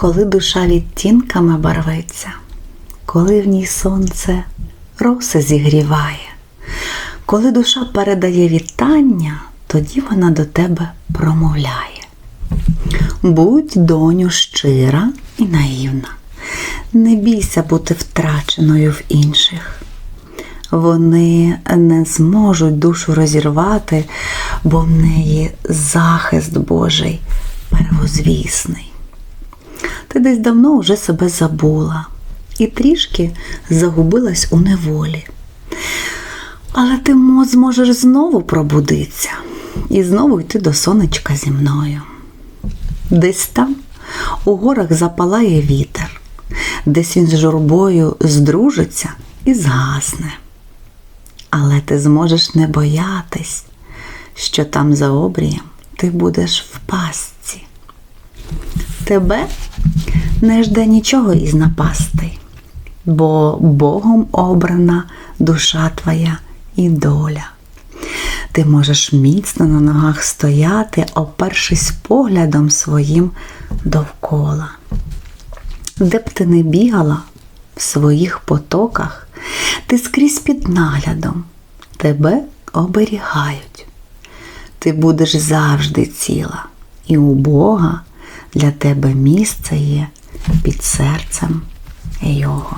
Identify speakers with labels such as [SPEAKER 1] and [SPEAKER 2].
[SPEAKER 1] коли душа відтінками барветься, коли в ній сонце роси зігріває, коли душа передає вітання, тоді вона до тебе промовляє. Будь, доню, щира і наївна. Не бійся бути втраченою в інших. Вони не зможуть душу розірвати, бо в неї захист Божий первозвісний. Ти десь давно вже себе забула і трішки загубилась у неволі. Але ти зможеш знову пробудитися і знову йти до сонечка зі мною. Десь там у горах запалає вітер, десь він з журбою здружиться і згасне. Але ти зможеш не боятись, що там за обрієм ти будеш в пастці. Тебе не жде нічого із напастей, бо Богом обрана душа твоя і доля. Ти можеш міцно на ногах стояти, опершись поглядом своїм довкола. Де б ти не бігала в своїх потоках, ти скрізь під наглядом, тебе оберігають. Ти будеш завжди ціла, і у Бога для тебе місце є під серцем Його.